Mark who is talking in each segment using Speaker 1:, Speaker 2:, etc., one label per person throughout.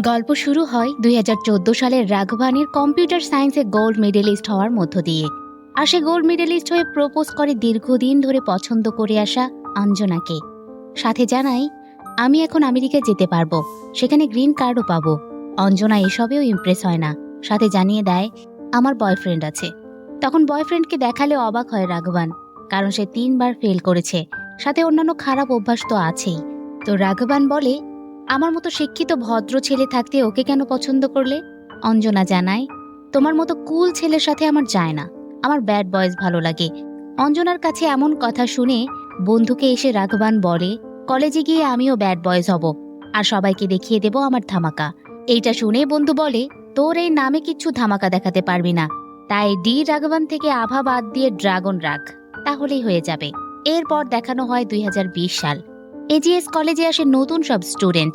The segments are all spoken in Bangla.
Speaker 1: গল্প শুরু হয় দুই হাজার চোদ্দ সালের রাঘবানের কম্পিউটার সায়েন্সে গোল্ড মেডেলিস্ট হওয়ার মধ্য দিয়ে। আর সে গোল্ড মেডেলিস্ট হয়ে প্রপোজ করে দীর্ঘদিন ধরে পছন্দ করে আসা অঞ্জনাকে। সাথে জানাই, আমি এখন আমেরিকায় যেতে পারব, সেখানে গ্রিন কার্ডও পাবো। অঞ্জনা এসবেও ইমপ্রেস হয় না। সাথে জানিয়ে দেয়, আমার বয়ফ্রেন্ড আছে। তখন বয়ফ্রেন্ডকে দেখালে অবাক হয় রাঘবান, কারণ সে তিনবার ফেল করেছে। সাথে অন্যান্য খারাপ অভ্যাস তো আছেই। তো রাঘবান বলে আমার মতো শিক্ষিত ভদ্র ছেলে থাকতে ওকে কেন পছন্দ করলে? অঞ্জনা জানায়, তোমার মতো কুল ছেলের সাথে আমার যায় না। আমার ব্যাড বয়েজ ভালো লাগে। অঞ্জনার কাছে এমন কথা শুনে বন্ধুকে এসে রাঘবান বলে, কলেজে গিয়ে আমিও ব্যাড বয়েজ হব, আর সবাইকে দেখিয়ে দেব আমার ধামাকা। এইটা শুনে বন্ধু বলে, তোর এই নামে কিচ্ছু ধামাকা দেখাতে পারবি না। তাই ডি রাঘবান থেকে আভা বাদ দিয়ে ড্রাগন রাখ, তাহলেই হয়ে যাবে। এরপর দেখানো হয় দুই হাজার বিশ সাল। এজিএস কলেজে আসে নতুন সব স্টুডেন্ট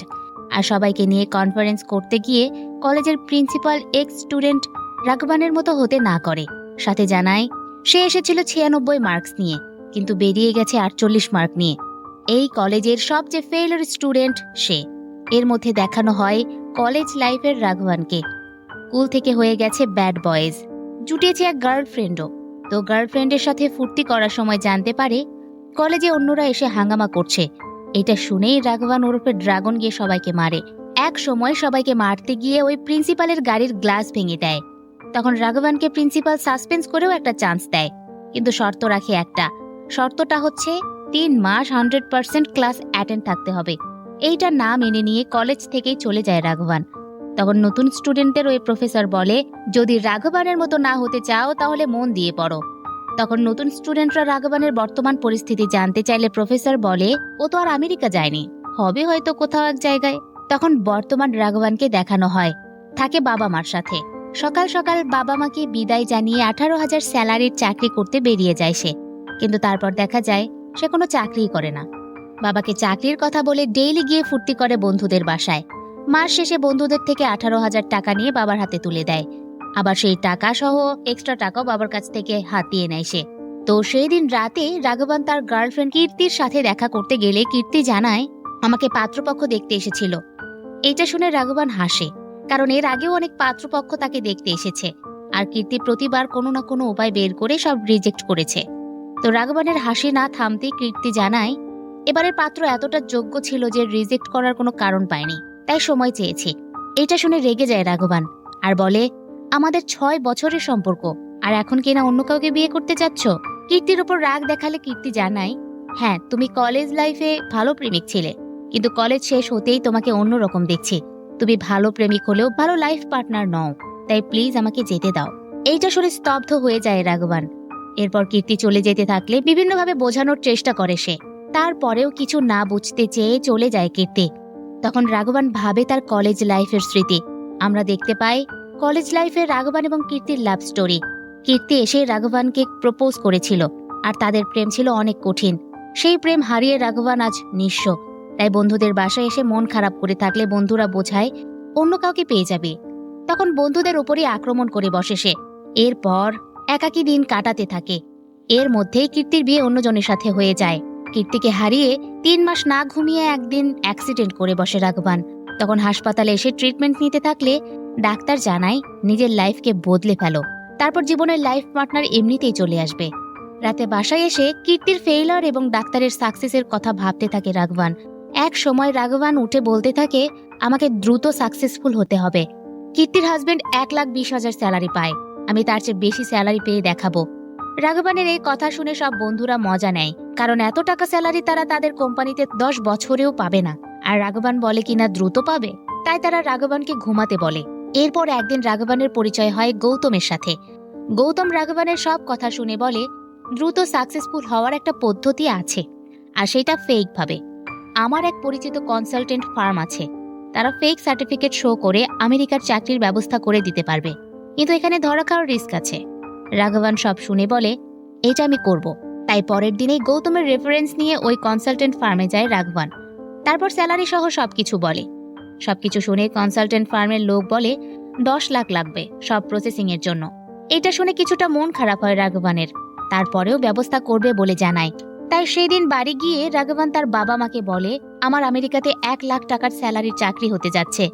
Speaker 1: আর সবাইকে নিয়ে কনফারেন্স করতে গিয়ে কলেজের প্রিন্সিপাল এক্স স্টুডেন্ট রাঘবানের মতো হতে না করে। সাথে জানায়, সে এসেছিল ছিয়ানব্বই মার্কস নিয়ে, কিন্তু বেরিয়ে গেছে আটচল্লিশ মার্ক নিয়ে। এই কলেজের সবচেয়ে ফেইলর স্টুডেন্ট সে। এর মধ্যে দেখানো হয় কলেজ লাইফের রাঘবানকে। স্কুল থেকে হয়ে গেছে ব্যাড বয়েজ জুটিয়েছে এক গার্লফ্রেন্ডও তো গার্লফ্রেন্ডের সাথে ফুর্তি করার সময় জানতে পারে কলেজে অন্যরা এসে হাঙ্গামা করছে। এটা শুনেই রাঘবান ওরফে ড্রাগন গিয়ে সবাইকে মারে। এক সময় সবাইকে মারতে গিয়ে ওই প্রিন্সিপালের গাড়ির গ্লাস ভেঙে দেয়। তখন রাঘবানকে প্রিন্সিপাল সাসপেন্স করেও একটা চান্স দেয়। কিন্তু শর্ত রাখে একটা। শর্তটা হচ্ছে তিন মাস হান্ড্রেড পার্সেন্ট ক্লাস অ্যাটেন্ড থাকতে হবে। এইটা না মেনে নিয়ে কলেজ থেকেই চলে যায় রাঘবান। তখন নতুন স্টুডেন্টদের ওই প্রফেসর বলে, যদি রাঘবানের মতো না হতে চাও তাহলে মন দিয়ে পড়ো। তখন নতুন স্টুডেন্টরা রাঘবানের বর্তমান পরিস্থিতি জানতে চাইলে প্রফেসর বলে, ও তো আর আমেরিকা যায়নি। হবে হয়তো কোথাও এক জায়গায়। তখন বর্তমান রাঘবানকে দেখানো হয়, থাকে বাবা মার সাথে। সকাল সকাল বাবা মাকে বিদায় জানিয়ে আঠারো হাজার স্যালারির চাকরি করতে বেরিয়ে যায় সে। কিন্তু তারপর দেখা যায়, সে কোনো চাকরিই করে না। বাবাকে চাকরির কথা বলে ডেইলি গিয়ে ফুর্তি করে বন্ধুদের বাসায়। মাস শেষে বন্ধুদের থেকে আঠারো হাজার টাকা নিয়ে বাবার হাতে তুলে দেয়। আবার সেই টাকা সহ এক্সট্রা টাকাও বাবার কাছ থেকে হাতিয়ে নেয় সে। তো সেই দিন রাতে রাঘবান তার গার্লফ্রেন্ড কীর্তির সাথে দেখা করতে গেলে কীর্তি জানায়, আমাকে পাত্রপক্ষ দেখতে এসেছিল। এটা শুনে রাঘবান হাসে, কারণ এর আগেও অনেক পাত্রপক্ষ তাকে দেখতে এসেছে, আর কীর্তি প্রতিবার কোনো না কোনো উপায় বের করে সব রিজেক্ট করেছে। তো রাঘবানের হাসি না থামতে কীর্তি জানায়, এবারের পাত্র এতটা যোগ্য ছিল যে রিজেক্ট করার কোনো কারণ পায়নি, তাই সময় চেয়েছি। এটা শুনে রেগে যায় রাঘবান, আর বলে আমাদের ছয় বছরের সম্পর্ক। আর এখন কিনা অন্য কাউকে বিয়ে করতে চাচ্ছ কীর্তির উপর রাগ দেখালে কীর্তি জানায় হ্যাঁ তুমি কলেজ লাইফে ভালো প্রেমিক ছিলে, কিন্তু কলেজ শেষ হতেই তোমাকে অন্যরকম দেখছি। তুমি ভালো প্রেমিক হলেও ভালো লাইফ পার্টনার নও, তাই প্লিজ আমাকে যেতে দাও। এইটা শুনে স্তব্ধ হয়ে যায় রাঘবান। এরপর কীর্তি চলে যেতে থাকলে বিভিন্নভাবে বোঝানোর চেষ্টা করে সে। তারপরেও কিছু না বুঝতে চেয়ে চলে যায় কীর্তি। তখন রাঘবান ভাবে তার কলেজ লাইফের স্মৃতি। আমরা দেখতে পাই কলেজ লাইফে রাঘবান এবং কীর্তির লাভ স্টোরি কীর্তি এসে রাঘবানকে প্রপোজ করেছিল, আর তাদের প্রেম ছিল অনেক কঠিন। সেই প্রেম হারিয়ে রাঘবান আজ নিঃস্ব। তাই বন্ধুদের বাসায় এসে মন খারাপ করে থাকলে বন্ধুরা বোঝায়, অন্য কাউকে পেয়ে যাবে। তখন বন্ধুদের উপরই আক্রমণ করে বসে সে। এরপর একাকী দিন কাটাতে থাকে। এর মধ্যেই কীর্তির বিয়ে অন্যজনের সাথে হয়ে যায়। কীর্তিকে হারিয়ে তিন মাস না ঘুমিয়ে একদিন অ্যাক্সিডেন্ট করে বসে রাঘবান। তখন হাসপাতালে এসে ট্রিটমেন্ট নিতে থাকলে ডাক্তার জানায় নিজের লাইফকে বদলে ফেলো। তারপর জীবনের লাইফ পার্টনার এমনিতেই চলে আসবে। রাতে বাসায় এসে কীর্তির ফেইলার এবং ডাক্তারের সাকসেসের কথা ভাবতে থাকে রাঘবান। এক সময় রাঘবান উঠে বলতে থাকে, আমাকে দ্রুত সাকসেসফুল হতে হবে। কীর্তির হাজবেন্ড এক লাখ বিশ হাজার স্যালারি পায়। আমি তার চেয়ে বেশি স্যালারি পেয়ে দেখাবো। রাঘবানের এই কথা শুনে সব বন্ধুরা মজা নেয়, কারণ এত টাকা স্যালারি তারা তাদের কোম্পানিতে দশ বছরেও পাবে না। আর রাঘবান বলে কিনা দ্রুত পাবে? তাই তারা রাঘবানকে ঘুমাতে বলে। এরপর একদিন রাঘবানের পরিচয় হয় গৌতমের সাথে। গৌতম রাঘবানের সব কথা শুনে বলে, দ্রুত সাকসেসফুল হওয়ার একটা পদ্ধতি আছে, আর সেটা ফেক ভাবে আমার এক পরিচিত কনসালটেন্ট ফার্ম আছে। তারা ফেক সার্টিফিকেট শো করে আমেরিকার চাকরির ব্যবস্থা করে দিতে পারবে। কিন্তু এখানে ধরা খাওয়ার রিস্ক আছে। রাঘবান সব শুনে বলে, এটা আমি করব। তাই পরের দিনেই গৌতমের রেফারেন্স নিয়ে ওই কনসালটেন্ট ফার্মে যায় রাঘবান। তারপর স্যালারি সহ সবকিছু বলে। সবকিছু শুনে কনসালটেন্ট ফার্মের লোক বলে, দশ লাখ লাগবে সব প্রসেসিং এর জন্য। এটা শুনে কিছুটা মন খারাপ হয় রাঘবানের। তারপরেও ব্যবস্থা করবে বলে জানায়। তাই সেই দিন বাড়ি গিয়ে রাঘবান তার বাবা মাকে বলে, আমার আমেরিকাতে এক লাখ টাকার স্যালারির চাকরি হতে যাচ্ছে।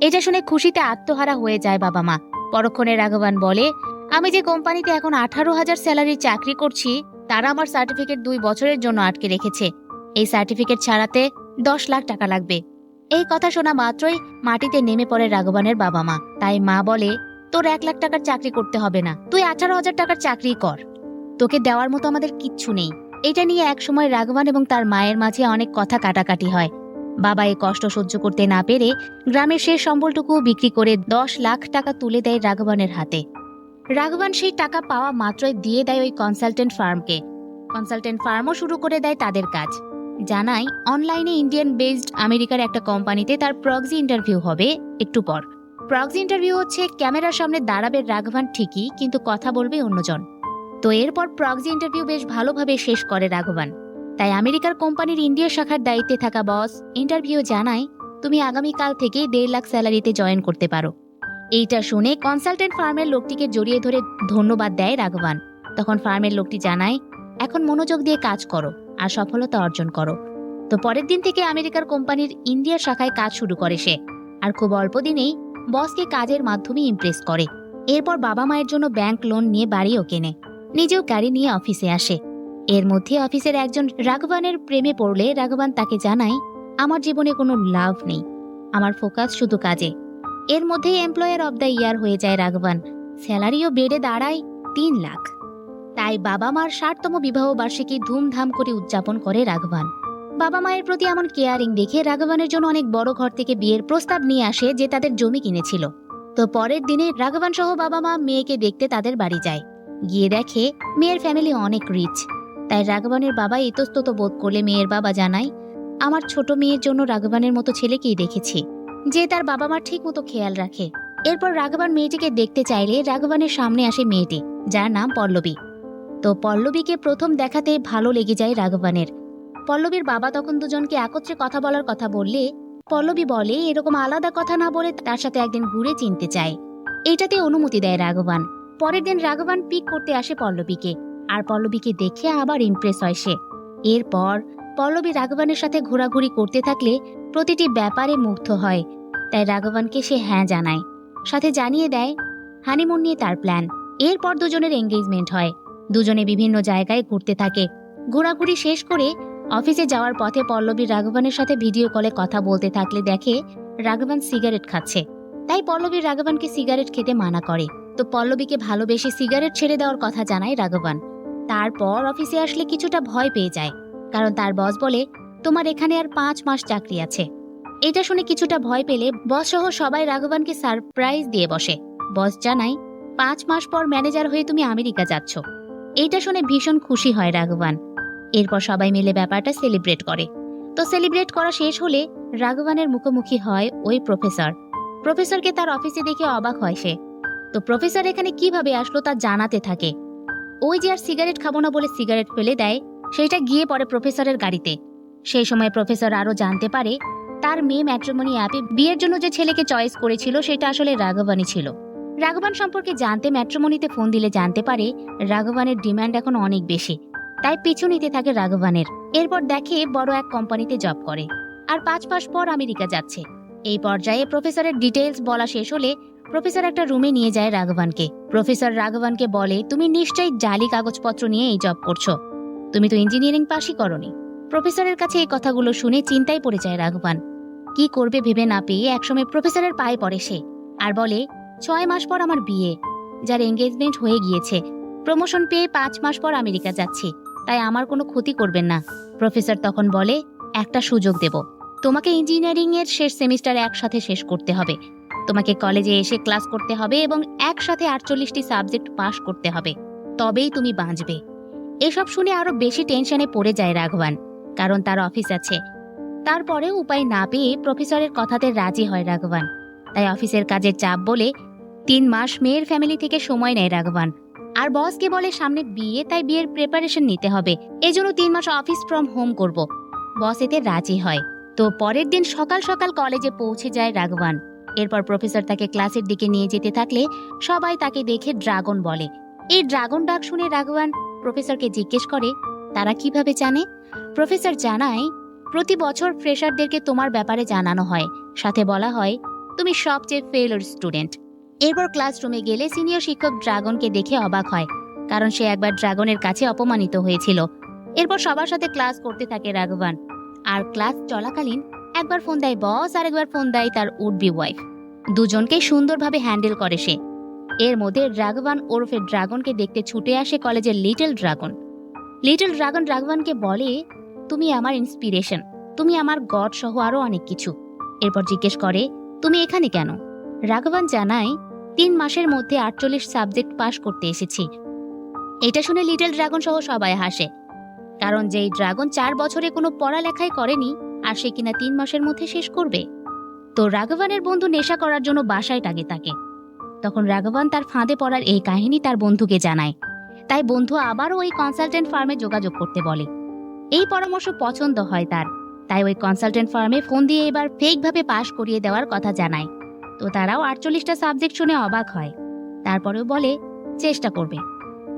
Speaker 1: এটা শুনে খুশিতে আত্মহারা হয়ে যায় বাবা মা। পরক্ষণে রাঘবান বলে, আমি যে কোম্পানিতে এখন আঠারো হাজার স্যালারি চাকরি করছি, তারা আমার সার্টিফিকেট দুই বছরের জন্য আটকে রেখেছে। এই সার্টিফিকেট ছাড়াতে দশ লাখ টাকা লাগবে। এই কথা শোনা মাত্রই মাটিতে নেমে পড়ে রাঘবানের বাবা মা। তাই মা বলে, তোর এক লাখ টাকার চাকরি করতে হবে না। তুই আঠারো হাজার টাকার চাকরি কর। তোকে দেওয়ার মতো আমাদের কিচ্ছু নেই। এটা নিয়ে একসময় রাঘবান এবং তার মায়ের মাঝে অনেক কথা কাটাকাটি হয়। বাবা এই কষ্ট সহ্য করতে না পেরে গ্রামের শেষ সম্বলটুকু বিক্রি করে দশ লাখ টাকা তুলে দেয় রাঘবানের হাতে। রাঘবান সেই টাকা পাওয়া মাত্রই দিয়ে দেয় ওই কনসালটেন্ট ফার্মকে কনসালটেন্ট ফার্মও শুরু করে দেয় তাদের কাজ। জানাই অনলাইনে ইন্ডিয়ান বেসড আমেরিকার একটা কোম্পানিতে তার প্রক্সি ইন্টারভিউ হবে একটু পর। প্রক্সি ইন্টারভিউ হচ্ছে ক্যামেরার সামনে দাঁড়াবে রাঘবান ঠিকই, কিন্তু কথা বলবে অন্যজন। তো এরপর প্রক্সি ইন্টারভিউ বেশ ভালোভাবে শেষ করে রাঘবান। তাই আমেরিকার কোম্পানির ইন্ডিয়া শাখার দায়িত্বে থাকা বস ইন্টারভিউ জানায়, তুমি আগামীকাল থেকেই দেড় লাখ স্যালারিতে জয়েন করতে পারো। এইটা শুনে কনসালটেন্ট ফার্মের লোকটিকে জড়িয়ে ধরে ধন্যবাদ দেয় রাঘবান। তখন ফার্মের লোকটি জানায়, এখন মনোযোগ দিয়ে কাজ করো। আর সফলতা অর্জন করো। তো পরের দিন থেকে আমেরিকার কোম্পানির ইন্ডিয়া শাখায় কাজ শুরু করে সে। আর খুব অল্প দিনেই বসকে কাজের মাধ্যমে ইমপ্রেস করে। এরপর বাবা মায়ের জন্য ব্যাংক লোন নিয়ে বাড়িও কেনে। নিজেও গাড়ি নিয়ে অফিসে আসে। এর মধ্যে অফিসের একজন রাঘবানের প্রেমে পড়লে রাঘবান তাকে জানায়, আমার জীবনে কোনো লাভ নেই। আমার ফোকাস শুধু কাজে। এর মধ্যেই এমপ্লয়ার অব দ্য ইয়ার হয়ে যায় রাঘবান। স্যালারিও বেড়ে দাঁড়ায় তিন লাখ। তাই বাবা মার ষাটতম বিবাহ বার্ষিকী ধুমধাম করে উদযাপন করে রাঘবান। বাবা মায়ের প্রতি এমন কেয়ারিং দেখে রাঘবানের জন্য অনেক বড় ঘর থেকে বিয়ের প্রস্তাব নিয়ে আসে যে তাদের জমি কিনেছিল। তো পরের দিনে রাঘবান সহ বাবা মা মেয়েকে দেখতে তাদের বাড়ি যায়। গিয়ে দেখে মেয়ের ফ্যামিলি অনেক রিচ তাই রাঘবানের বাবা ইতস্তত বোধ করলে মেয়ের বাবা জানায়, আমার ছোট মেয়ের জন্য রাঘবানের মতো ছেলেকেই দেখেছি, যে তার বাবা মার ঠিক মতো খেয়াল রাখে। এরপর রাঘবান মেয়েটিকে দেখতে চাইলে রাঘবানের সামনে আসে মেয়েটি, যার নাম পল্লবী। তো পল্লবীকে প্রথম দেখাতে ভালো লেগে যায় রাঘবানের। পল্লবীর বাবা তখন দুজনকে একত্রে কথা বলার কথা বললে পল্লবী বলে, এরকম আলাদা কথা না বলে তার সাথে একদিন ঘুরে চিনতে চায় এটাতে অনুমতি দেয় রাঘবান। পরের দিন রাঘবান পিক করতে আসে পল্লবীকে, আর পল্লবীকে দেখে আবার ইমপ্রেস হয় সে। এরপর পল্লবী রাঘবানের সাথে ঘোরাঘুরি করতে থাকলে প্রতিটি ব্যাপারে মুগ্ধ হয়, তাই রাঘবানকে সে হ্যাঁ জানায়। সাথে জানিয়ে দেয়, হানিমুন নিয়ে তার প্ল্যান এরপর দুজনের এঙ্গেজমেন্ট হয়। দুজনে বিভিন্ন জায়গায় ঘুরতে থাকে। ঘোরাঘুরি শেষ করে অফিসে যাওয়ার পথে পল্লবী রাঘবানের সাথে ভিডিও কলে কথা বলতে থাকলে দেখে রাঘবান সিগারেট খাচ্ছে। তাই পল্লবী রাঘবানকে সিগারেট খেতে মানা করে। তো পল্লবীকে ভালোবেসে সিগারেট ছেড়ে দেওয়ার কথা জানায় রাঘবান। তারপর অফিসে আসলে কিছুটা ভয় পেয়ে যায়। কারণ তার বস বলে, তোমার এখানে আর পাঁচ মাস চাকরি আছে। এটা শুনে কিছুটা ভয় পেলে বস সহ সবাই রাঘবানকে সারপ্রাইজ দিয়ে বসে। বস জানায়, পাঁচ মাস পর ম্যানেজার হয়ে তুমি আমেরিকা যাচ্ছ। এইটা শুনে ভীষণ খুশি হয় রাঘবান। এরপর সবাই মিলে ব্যাপারটা সেলিব্রেট করে। তো সেলিব্রেট করা শেষ হলে রাঘবানের মুখোমুখি হয় ওই প্রফেসর প্রফেসরকে তার অফিসে দেখে অবাক হয় সে। তো প্রফেসর এখানে কীভাবে আসলো তা জানাতে থাকে। ওই যে আর সিগারেট খাব না বলে সিগারেট ফেলে দেয় সেটা গিয়ে পড়ে প্রফেসরের গাড়িতে। সেই সময় প্রফেসর আরও জানতে পারে, তার মেয়ে ম্যাট্রিমনি অ্যাপে বিয়ের জন্য যে ছেলেকে চয়েস করেছিল, সেটা আসলে রাঘবানই ছিল। রাঘবান সম্পর্কে জানতে ম্যাট্রিমনিতে ফোন দিলে জানতে পারে রাঘবানের ডিমান্ড এখন অনেক বেশি। তাই পিছু নিতে থাকে রাঘবানের। এরপর দেখে বড় এক কোম্পানিতে জব করে। আর পাঁচ মাস পর আমেরিকা যাচ্ছে। এই পর্যায়ে প্রফেসরের ডিটেলস বলা শেষ হলে প্রফেসর একটা রুমে নিয়ে যায় রাঘবানকে। প্রফেসর রাঘবানকে বলে, তুমি নিশ্চয়ই জালি কাগজপত্র নিয়ে এই জব করছ। তুমি তো ইঞ্জিনিয়ারিং পাশই করনি। প্রফেসরের কাছে এই কথাগুলো শুনে চিন্তায় পড়ে যায় রাঘবান। কি করবে ভেবে না পেয়ে একসময় প্রফেসরের পায়ে পড়ে সে। আর বলে ছয় মাস পর আমার বিয়ে, যার এঙ্গেজমেন্ট হয়ে গিয়েছে। প্রমোশন পেয়ে পাঁচ মাস পর আমেরিকা যাচ্ছি, তাই আমার কোনো ক্ষতি করবেন না। প্রফেসর তখন বলে, একটা সুযোগ দেব। তোমাকে ইঞ্জিনিয়ারিং এর শেষ সেমিস্টার একসাথে শেষ করতে হবে। তোমাকে কলেজে এসে ক্লাস করতে হবে এবং একসাথে আটচল্লিশটি সাবজেক্ট পাশ করতে হবে। তবেই তুমি বাঁচবে। এসব শুনে আরও বেশি টেনশনে পড়ে যায় রাঘবান, কারণ তার অফিস আছে। তারপরে উপায় না পেয়ে প্রফেসরের কথাতে রাজি হয় রাঘবান। তাই অফিসের কাজের চাপ বলে তিন মাস মেয়ের ফ্যামিলি থেকে সময় নেয় রাঘবান। আর বসকে বলে সামনে বিয়ে, তাই বিয়ের প্রিপারেশন নিতে হবে। এজন্য তিন মাস অফিস ফ্রম হোম করব। বস এতে রাজি হয়। তো পরের দিন সকাল সকাল কলেজে পৌঁছে যায় রাঘবান। এরপর প্রফেসর তাকে ক্লাসের দিকে নিয়ে যেতে থাকলে সবাই তাকে দেখে ড্রাগন বলে। এই ড্রাগন ডাক শুনে রাঘবান প্রফেসরকে জিজ্ঞেস করে, তারা কীভাবে জানে? প্রফেসর জানায়, প্রতি বছর ফ্রেশারদেরকে তোমার ব্যাপারে জানানো হয়। সাথে বলা হয়, তুমি সবচেয়ে ফেলোর স্টুডেন্ট এরপর ক্লাসরুমে গেলে সিনিয়র শিক্ষক ড্রাগনকে দেখে অবাক হয়, কারণ সে একবার ড্রাগনের কাছে অপমানিত হয়েছিল। এরপর সবার সাথে ক্লাস করতে থাকে রাঘবান। আর ক্লাস চলাকালীন একবার ফোন দেয় বস আর একবার ফোন দেয় তার উডবি ওয়াইফ দুজনকে সুন্দরভাবে হ্যান্ডেল করে সে। এর মধ্যে রাঘবান ওরফে ড্রাগনকে দেখতে ছুটে আসে কলেজের লিটল ড্রাগন লিটল ড্রাগন রাঘবানকে বলে, তুমি আমার ইন্সপিরেশন তুমি আমার গড সহ আরও অনেক কিছু। এরপর জিজ্ঞেস করে, তুমি এখানে কেন? রাঘবান জানায় তিন মাসের মধ্যে আটচল্লিশ সাবজেক্ট পাশ করতে এসেছি। এটা শুনে লিটল ড্রাগন সহ সবাই হাসে। কারণ যেই ড্রাগন চার বছরে কোনো পড়ালেখাই করেনি, আর সে কিনা তিন মাসের মধ্যে শেষ করবে। তো রাঘবানের বন্ধু নেশা করার জন্য বাসায় টাগে তাকে। তখন রাঘবান তার ফাঁদে পড়ার এই কাহিনী তার বন্ধুকে জানায়। তাই বন্ধু আবারও ওই কনসালটেন্ট ফার্মে যোগাযোগ করতে বলে। এই পরামর্শ পছন্দ হয় তার, তাই ওই কনসালটেন্ট ফার্মে ফোন দিয়ে এবার ফেকভাবে পাশ করিয়ে দেওয়ার কথা জানায়। তো তারাও আটচল্লিশটা সাবজেক্ট শুনে অবাক হয়। তারপরেও বলে, চেষ্টা করবে।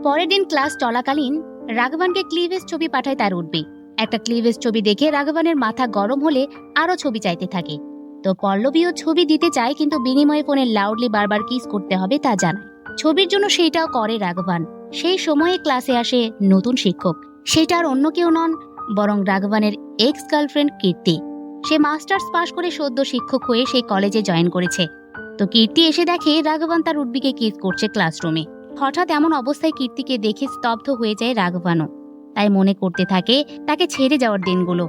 Speaker 1: পরের দিন ক্লাস চলাকালীন রাঘবানকে ক্লিভেজ ছবি পাঠায় তার উঠবে একটা ক্লিভেজ ছবি দেখে রাঘবানের মাথা গরম হলে আরও ছবি চাইতে থাকে। তো পল্লবীও ছবি দিতে চায়, কিন্তু বিনিময়ে ফোনে লাউডলি বারবার কিস করতে হবে তা জানায়। ছবির জন্য সেইটাও করে রাঘবান। সেই সময়ে ক্লাসে আসে নতুন শিক্ষক। সেটা আর অন্য কেউ নন, বরং রাঘবানের এক্স গার্লফ্রেন্ড কীর্তি। সে মাস্টার্স পাশ করে সদ্য শিক্ষক হয়ে সেই কলেজে জয়েন করেছে। তো কীর্তি এসে দেখে রাঘবান তার উদ্বিকে কিস করছে ক্লাসরুমে। হঠাৎ এমন অবস্থায় কীর্তিকে দেখে স্তব্ধ হয়ে যায় রাঘবানও। তাই মনে করতে থাকে তাকে ছেড়ে যাওয়ার দিনগুলো।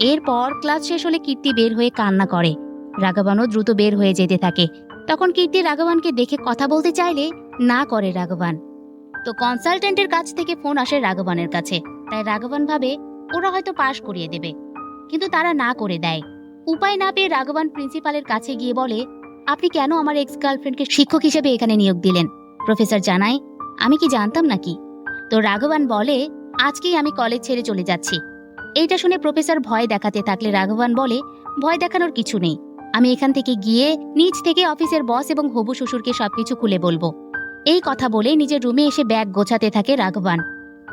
Speaker 1: এরপর ক্লাস শেষ হলে কীর্তি বের হয়ে কান্না করে। রাঘবানও দ্রুত বের হয়ে যেতে থাকে। তখন কীর্তি রাঘবানকে দেখে কথা বলতে চাইলে না করে রাঘবান। তো কনসালটেন্টের কাছ থেকে ফোন আসে রাঘবানের কাছে। তাই রাঘবান ভাবে, ওরা হয়তো পাশ করিয়ে দেবে। কিন্তু তারা না করে দেয়। উপায় না পেয়ে রাঘবান প্রিন্সিপালের কাছে গিয়ে বলে, আপনি কেন আমার এক্স গার্লফ্রেন্ডকে শিক্ষক হিসেবে এখানে নিয়োগ দিলেন? প্রফেসর জানায়, আমি কি জানতাম নাকি? তো রাঘবান বলে, আজকেই আমি কলেজ ছেড়ে চলে যাচ্ছি। এইটা শুনে প্রফেসর ভয় দেখাতে থাকলে রাঘবান বলে, ভয় দেখানোর কিছু নেই। আমি এখান থেকে গিয়ে নিজ থেকে অফিসের বস এবং হবু শ্বশুরকে সবকিছু খুলে বলব। এই কথা বলে নিজের রুমে এসে ব্যাগ গোছাতে থাকে রাঘবান।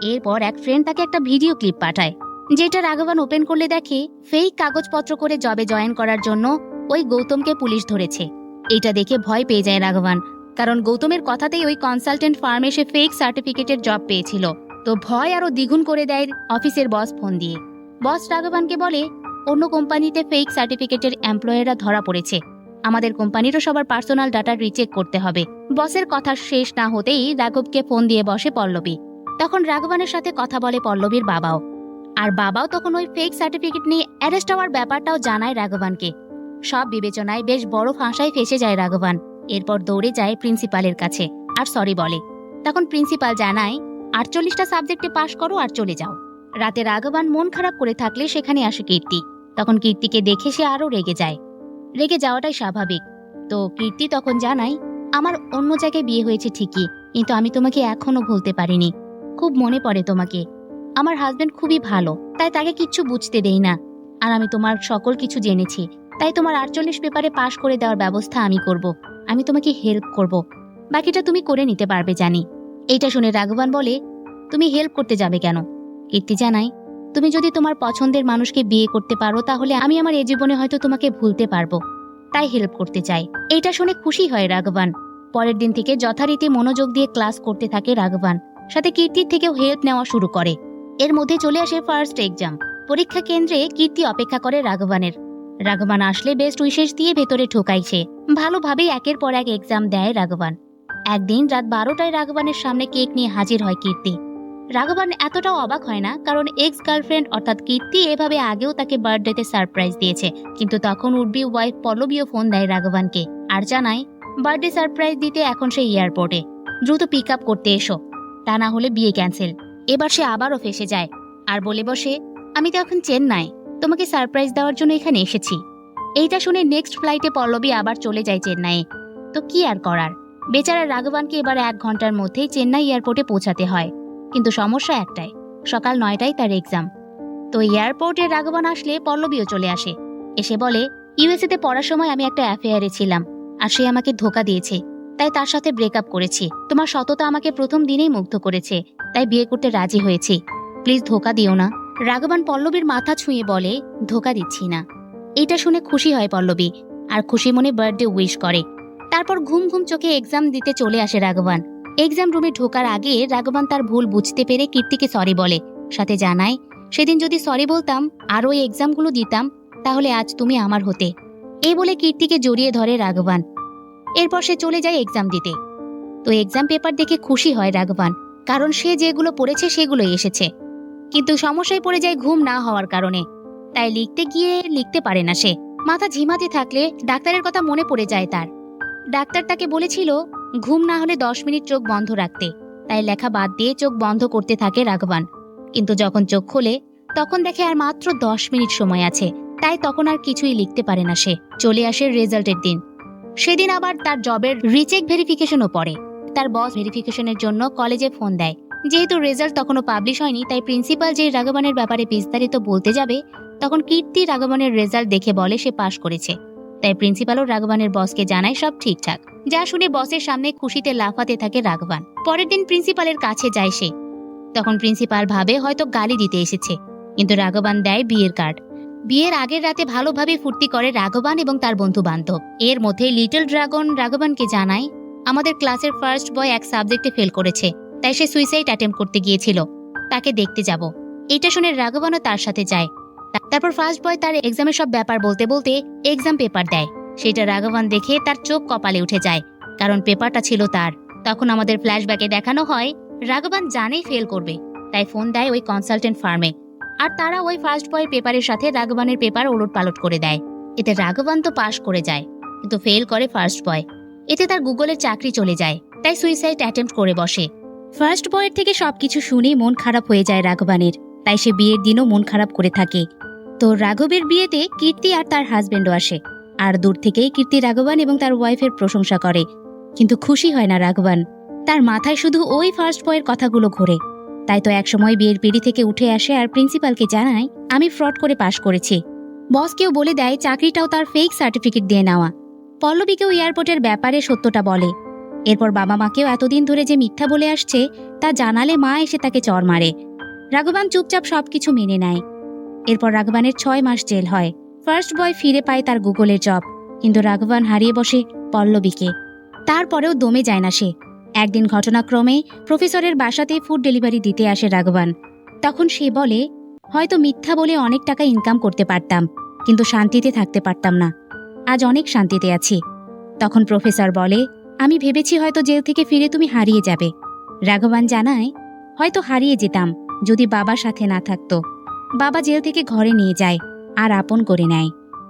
Speaker 1: এরপর এক ফ্রেন্ড তাকে একটা ভিডিও ক্লিপ পাঠায়। যেটা রাঘবান ওপেন করলে দেখে ফেক কাগজপত্র করে জবে জয়েন করার জন্য ওই গৌতমকে পুলিশ ধরেছে। এটা দেখে ভয় পেয়ে যায় রাঘবান, কারণ গৌতমের কথাতেই ওই কনসালটেন্ট ফার্মে এসে ফেক সার্টিফিকেটের জব পেয়েছিল। তো ভয় আরও দ্বিগুণ করে দেয় অফিসের বস ফোন দিয়ে। বস রাঘবানকে বলে, অন্য কোম্পানিতে ফেক সার্টিফিকেটের এমপ্লয়াররা ধরা পড়েছে। আমাদের কোম্পানিরও সবার পার্সোনাল ডাটা রিচেক করতে হবে। বসের কথা শেষ না হতেই রাঘবকে ফোন দিয়ে বসে পল্লবী। তখন রাঘবানের সাথে কথা বলে পল্লবীর বাবাও। আর বাবাও তখন ওই ফেক সার্টিফিকেট নিয়ে অ্যারেস্ট হওয়ার ব্যাপারটাও জানায় রাঘবানকে। সব বিবেচনায় বেশ বড় ফাঁসায় ফেসে যায় রাঘবান। এরপর দৌড়ে যায় প্রিন্সিপালের কাছে। আর সরি বলে। তখন প্রিন্সিপাল জানায়, আটচল্লিশটা সাবজেক্টে পাশ করো আর চলে যাও। রাতে রাঘবান মন খারাপ করে থাকলে সেখানে আসে কীর্তি। তখন কীর্তিকে দেখে সে আরও রেগে যায়। রেগে যাওয়াটাই স্বাভাবিক। তো কীর্তি তখন জানায়, আমার অন্য জায়গায় বিয়ে হয়েছে ঠিকই, কিন্তু আমি তোমাকে এখনও ভুলতে পারিনি। খুব মনে পড়ে তোমাকে। আমার হাজবেন্ড খুবই ভালো, তাই তাকে কিচ্ছু বুঝতে দেই না। আর আমি তোমার সকল কিছু জেনেছি, তাই তোমার আটচল্লিশ পেপারে পাশ করে দেওয়ার ব্যবস্থা আমি করব, আমি তোমাকে হেল্প করব। বাকিটা তুমি করে নিতে পারবে, জানি। এইটা শুনে রাঘবান বলে, তুমি হেল্প করতে যাবে কেন? কীর্তি জানায়, তুমি যদি তোমার পছন্দের মানুষকে বিয়ে করতে পারো, তাহলে আমি আমার এ জীবনে হয়তো তোমাকে ভুলতে পারব, তাই হেল্প করতে চাই। এইটা শুনে খুশি হয় রাঘবান। পরের দিন থেকে যথারীতি মনোযোগ দিয়ে ক্লাস করতে থাকে রাঘবান, সাথে কীর্তির থেকেও হেল্প নেওয়া শুরু করে। মধ্যে চলে আসে ফার্স্ট এক্সাম পরীক্ষা কেন্দ্রে কীর্তি অপেক্ষা করে রাঘবানের। রাঘবান আসলে বেস্ট উইশেষ দিয়ে ভেতরে ঠোকাইছে ভালোভাবেই একের পর এক এক্সাম দেয় রাঘবান। একদিন রাত বারোটায় রাঘবানের সামনে কেক নিয়ে হাজির হয় কীর্তি। রাঘবান এতটাও অবাক হয় না, কারণ এক্স গার্লফ্রেন্ড অর্থাৎ কীর্তি এভাবে আগেও তাকে বার্থডেতে সারপ্রাইজ দিয়েছে, কিন্তু তখন উডবি ওয়াইফ পল্লবীও ফোন দেয় রাঘবানকে আর জানায়, বার্থডে সারপ্রাইজ দিতে এখন সে এয়ারপোর্টে দ্রুত পিক আপ করতে এসো। তা না হলে বিয়ে ক্যান্সেল এবার সে আবারও ফেসে যায় আর বলে বসে, আমি তো এখন চেন্নাই, তোমাকে সারপ্রাইজ দেওয়ার জন্য এখানে এসেছি। এইটা শুনে নেক্সট ফ্লাইটে পল্লবী আবার চলে যায় চেন্নাইয়ে। তো কি আর করার? বেচারা রাঘবানকে এবার এক ঘণ্টার মধ্যেই চেন্নাই এয়ারপোর্টে পৌঁছাতে হয়। কিন্তু সমস্যা একটাই, সকাল নয়টায় তার এক্সাম তো এয়ারপোর্টে রাঘবান আসলে পল্লবীও চলে আসে। এসে বলে ইউএসএতে পড়ার সময় আমি একটা অ্যাফেয়ারে ছিলাম, আর সে আমাকে ধোকা দিয়েছে। তাই তার সাথে ব্রেকআপ করেছি। তোমার সততা আমাকে প্রথম দিনেই মুগ্ধ করেছে, তাই বিয়ে করতে রাজি হয়েছি। প্লিজ ধোকা দিও না। রাঘবান পল্লবীর মাথা ছুঁয়ে বলে, ধোকা দিচ্ছি না। এটা শুনে খুশি হয় পল্লবী, আর খুশি মনে বার্থডে উইশ করে। তারপর ঘুম ঘুম চোখে এক্সাম দিতে চলে আসে রাঘবান। এক্সাম রুমে ঢোকার আগে রাঘবান তার ভুল বুঝতে পেরে কীর্তিকে সরি বলে। সাথে জানায়, সেদিন যদি সরি বলতাম আর ওই এক্সামগুলো দিতাম, তাহলে আজ তুমি আমার হতে। এই বলে কীর্তিকে জড়িয়ে ধরে রাঘবান। এরপর সে চলে যায় এক্সাম দিতে। তো এক্সাম পেপার দেখে খুশি হয় রাঘবান, কারণ সে যেগুলো পড়েছে সেগুলোই এসেছে। কিন্তু সমস্যায় পড়ে যায় ঘুম না হওয়ার কারণে। তাই লিখতে গিয়ে লিখতে পারে না সে। মাথা ঝিমাতে থাকলে ডাক্তারের কথা মনে পড়ে যায় তার। ডাক্তার তাকে বলেছিল, ঘুম না হলে দশ মিনিট চোখ বন্ধ রাখতে। তাই লেখা বাদ দিয়ে চোখ বন্ধ করতে থাকে রাঘবান। কিন্তু যখন চোখ খোলে, তখন দেখে আর মাত্র দশ মিনিট সময় আছে। তাই তখন আর কিছুই লিখতে পারে না সে। চলে আসে রেজাল্টের দিন। সেদিন আবার তার জবের রিচেক ভেরিফিকেশনও পড়ে। তার বস ভেরিফিকেশনের জন্য কলেজে ফোন দেয়। যেহেতু রেজাল্ট তখনও পাবলিশ হয়নি, তাই প্রিন্সিপাল যে রাঘবানের ব্যাপারে বিস্তারিত বলতে যাবে, তখন কীর্তি রাঘবানের রেজাল্ট দেখে বলে সে পাশ করেছে। তাই প্রিন্সিপালও রাঘবানের বসকে জানায় সব ঠিকঠাক। যা শুনে বসের সামনে খুশিতে লাফাতে থাকে রাঘবান। পরের দিন প্রিন্সিপালের কাছে যায় সে। তখন প্রিন্সিপাল ভাবে হয়তো গালি দিতে এসেছে। কিন্তু রাঘবান দেয় বিয়ের কার্ড বিয়ের আগের রাতে ভালোভাবে ফুর্তি করে রাঘবান এবং তার বন্ধু বান্ধব এর মধ্যে লিটল ড্রাগন রাঘবানকে জানায়, আমাদের ক্লাসের ফার্স্ট বয় এক সাবজেক্টে ফেল করেছে, তাই সে সুইসাইড অ্যাটেম্প করতে গিয়েছিল। তাকে দেখতে যাব। এটা শুনে রাঘবানও তার সাথে যায়। তারপর ফার্স্ট বয় তার এক্সামের সব ব্যাপার বলতে বলতে এক্সাম পেপার দেয়। সেটা রাঘবান দেখে তার চোখ কপালে উঠে যায়, কারণ পেপারটা ছিল তার। তখন আমাদের ফ্ল্যাশব্যাকে দেখানো হয়, রাঘবান জানেই ফেল করবে, তাই ফোন দেয় ওই কনসালটেন্ট ফার্মে। আর তারা ওই ফার্স্ট বয়ের পেপারের সাথে রাঘবানের পেপার ওলট পালট করে দেয়। এতে রাঘবান তো পাশ করে যায়, কিন্তু ফেল করে ফার্স্ট বয় এতে তার গুগলের চাকরি চলে যায়, তাই সুইসাইড অ্যাটেম্প করে বসে। ফার্স্ট বয়ের থেকে সবকিছু শুনে মন খারাপ হয়ে যায় রাঘবানের, তাই সে বিয়ের দিনও মন খারাপ করে থাকে। তো রাঘবের বিয়েতে কীর্তি আর তার হাজবেন্ডও আসে। আর দূর থেকেই কীর্তি রাঘবান এবং তার ওয়াইফের প্রশংসা করে। কিন্তু খুশি হয় না রাঘবান। তার মাথায় শুধু ওই ফার্স্ট বয়ের কথাগুলো ঘোরে। তাই তো একসময় বিয়ের পিড়ি থেকে উঠে আসে আর প্রিন্সিপালকে জানায়, আমি ফ্রড করে পাশ করেছি। বসকেও বলে দেয়, চাকরিটাও তার ফেক সার্টিফিকেট দিয়ে নেওয়া। পল্লবীকেও এয়ারপোর্টের ব্যাপারে সত্যটা বলে। এরপর বাবা মাকেও এতদিন ধরে যে মিথ্যা বলে আসছে, তা জানালে মা এসে তাকে চর মারে। রাঘবান চুপচাপ সবকিছু মেনে নেয়। এরপর রাঘবানের ছয় মাস জেল হয়। ফার্স্ট বয় ফিরে পায় তার গুগলের জব। কিন্তু রাঘবান হারিয়ে বসে পল্লবীকে। তারপরেও দমে যায় না সে। একদিন ঘটনাক্রমে প্রফেসরের বাসাতে ফুড ডেলিভারি দিতে আসে রাঘবান। তখন সে বলে, হয়তো মিথ্যা বলে অনেক টাকা ইনকাম করতে পারতাম, কিন্তু শান্তিতে থাকতে পারতাম না। আজ অনেক শান্তিতে আছি। তখন প্রফেসর বলে, আমি ভেবেছি হয়তো জেল থেকে ফিরে তুমি হারিয়ে যাবে। রাঘবান জানায়, হয়তো হারিয়ে যেতাম, যদি বাবা সাথে না থাকতো। বাবা জেল থেকে ঘরে নিয়ে যায়, আর আপন করে নেয়।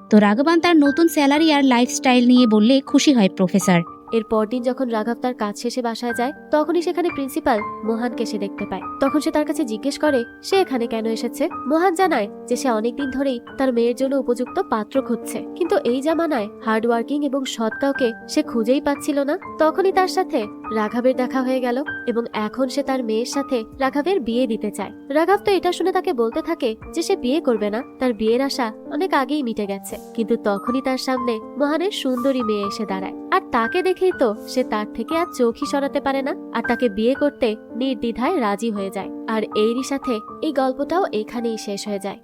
Speaker 1: তো রাঘবান তার নতুন স্যালারি আর লাইফস্টাইল নিয়ে বললে খুশি হয় প্রফেসর।
Speaker 2: এর পরদিন যখন রাঘব তার কাজ শেষে বাসায় যায়, তখনই সেখানে প্রিন্সিপাল মোহানকে সে দেখতে পায়। তখন সে তার কাছে জিজ্ঞেস করে, সে এখানে কেন এসেছে? মোহান জানায় যে সে অনেকদিন ধরেই তার মেয়ের জন্য উপযুক্ত পাত্র খুঁজছে। কিন্তু এই জামানায় হার্ড ওয়ার্কিং এবং সৎ কাউকে সে খুঁজেই পাচ্ছিল না। তখনই তার সাথে রাঘবের দেখা হয়ে গেল এবং এখন সে তার মেয়ের সাথে রাঘবের বিয়ে দিতে চায়। রাঘব তো এটা শুনে তাকে বলতে থাকে যে সে বিয়ে করবে না, তার বিয়ের আশা অনেক আগেই মিটে গেছে। কিন্তু তখনই তার সামনে মহানের সুন্দরী মেয়ে এসে দাঁড়ায়। আর তাকে দেখেই তো সে তার থেকে আর চোখই সরাতে পারে না আর তাকে বিয়ে করতে নির্দ্বিধায় রাজি হয়ে যায়। আর এরই সাথে এই গল্পটাও এখানেই শেষ হয়ে যায়।